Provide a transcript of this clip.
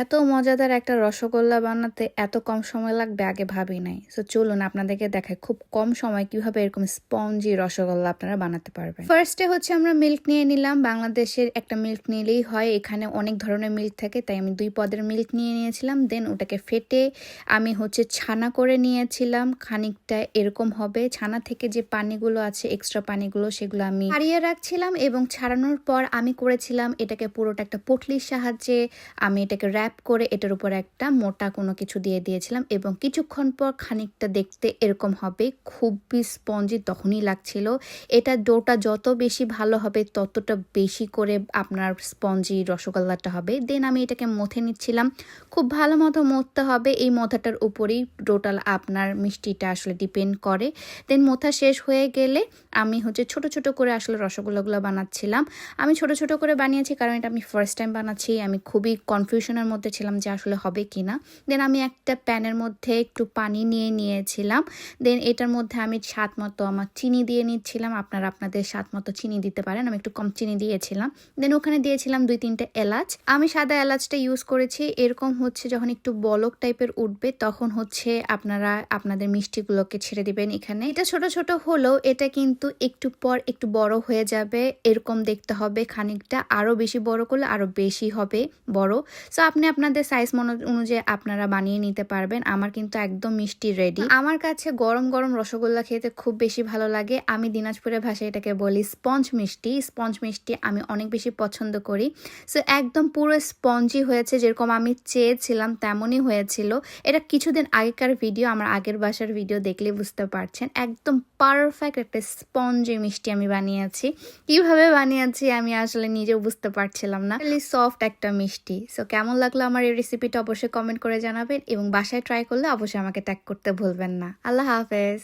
এত মজাদার একটা রসগোল্লা বানাতে এত কম সময় লাগবে আগে ভাবি নাই। সো চলুন আপনাদেরকে দেখায় খুব কম সময় কীভাবে এরকম স্পঞ্জি রসগোল্লা আপনারা বানাতে পারবেন। ফার্স্টে হচ্ছে আমরা মিল্ক নিয়ে নিলাম। বাংলাদেশের একটা মিল্ক নিলেই হয়। এখানে অনেক ধরনের মিল্ক থাকে, তাই আমি দুই পদের মিল্ক নিয়ে নিয়েছিলাম। দেন ওটাকে ফেটে আমি হচ্ছে ছানা করে নিয়েছিলাম। খানিকটা এরকম হবে। ছানা থেকে যে পানিগুলো আছে এক্সট্রা পানিগুলো, সেগুলো আমি হারিয়ে রাখছিলাম এবং ছাড়ানোর পর আমি করেছিলাম এটাকে পুরোটা একটা পটলির সাহায্যে। আমি এটাকে র্যাপ করে এটার উপর একটা মোটা কোনো কিছু দিয়ে দিয়েছিলাম এবং কিছুক্ষণ পর খানিকটা দেখতে এরকম হবে, খুবই স্পঞ্জি তখনই লাগছিল। এটা ডোটা যত বেশি ভালো হবে, ততটা বেশি করে আপনার স্পঞ্জি রসগোল্লাটা হবে। দেন আমি এটাকে মথে নিচ্ছিলাম। খুব ভালো মতো মথতে হবে। এই মথাটার উপরেই ডোটাল আপনার মিষ্টিটা আসলে ডিপেন্ড করে। দেন মোথা শেষ হয়ে গেলে আমি হচ্ছে ছোট ছোট করে আসলে রসগোল্লাগুলো বানাচ্ছিলাম। আমি ছোট ছোট করে বানিয়েছি কারণ এটা আমি ফার্স্ট টাইম বানাচ্ছি। আমি খুবই কনফিউশনের মধ্যে ছিলাম যে আসলে হবে কি না দেন আমি একটা প্যানের মধ্যে একটু পানি নিয়ে নিয়েছিলাম। দেন এটার মধ্যে আমি স্বাদ মতো আমার চিনি দিয়ে নিচ্ছিলাম। আপনারা আপনাদের স্বাদ মতো চিনি দিতে পারেন। আমি একটু কম চিনি দিয়েছিলাম। দেন ওখানে দিয়েছিলাম দুই তিনটে এলাচ। আমি সাদা এলাচটা ইউজ করেছি। এরকম হচ্ছে যখন একটু বলক টাইপের উঠবে, তখন হচ্ছে আপনারা আপনাদের মিষ্টিগুলোকে ছেড়ে দিবেন এখানে। এটা ছোট ছোট হলেও এটা কিন্তু একটু পর একটু বড় হয়ে যাবে। এরকম দেখতে হবে খানিকটা। আরও বেশি বড় করলে আরও বেশি হবে বড়। সো আপনি আপনাদের সাইজ অনুযায়ী আপনারা বানিয়ে নিতে পারবেন। আমার কিন্তু একদম মিষ্টি রেডি আমার কাছে গরম গরম রসগোল্লা খেতে খুব বেশি ভালো লাগে। আমি দিনাজপুরের ভাষায় এটাকে বলি স্পঞ্জ মিষ্টি। স্পঞ্জ মিষ্টি আমি অনেক বেশি পছন্দ করি। সো একদম পুরো স্পঞ্জি হয়েছে। যেরকম আমি চেয়েছিলাম তেমনই হয়েছিল। এটা কিছুদিন আগেকার ভিডিও আমার আগের বাসার ভিডিও দেখলে বুঝতে পারছেন। একদম পারফেক্ট একটা স্পঞ্জি মিষ্টি আমি বানিয়েছি। কীভাবে বানিয়েছি আমি আসলে নিজেও বুঝতে পারছিলাম না। সফট একটা মিষ্টি। সো কেমন লাগল আমার এই রেসিপিটা অবশ্যই কমেন্ট করে জানাবেন এবং বাসায় ট্রাই করলে অবশ্যই আমাকে ট্যাগ করতে ভুলবেন না। আল্লাহ হাফেজ।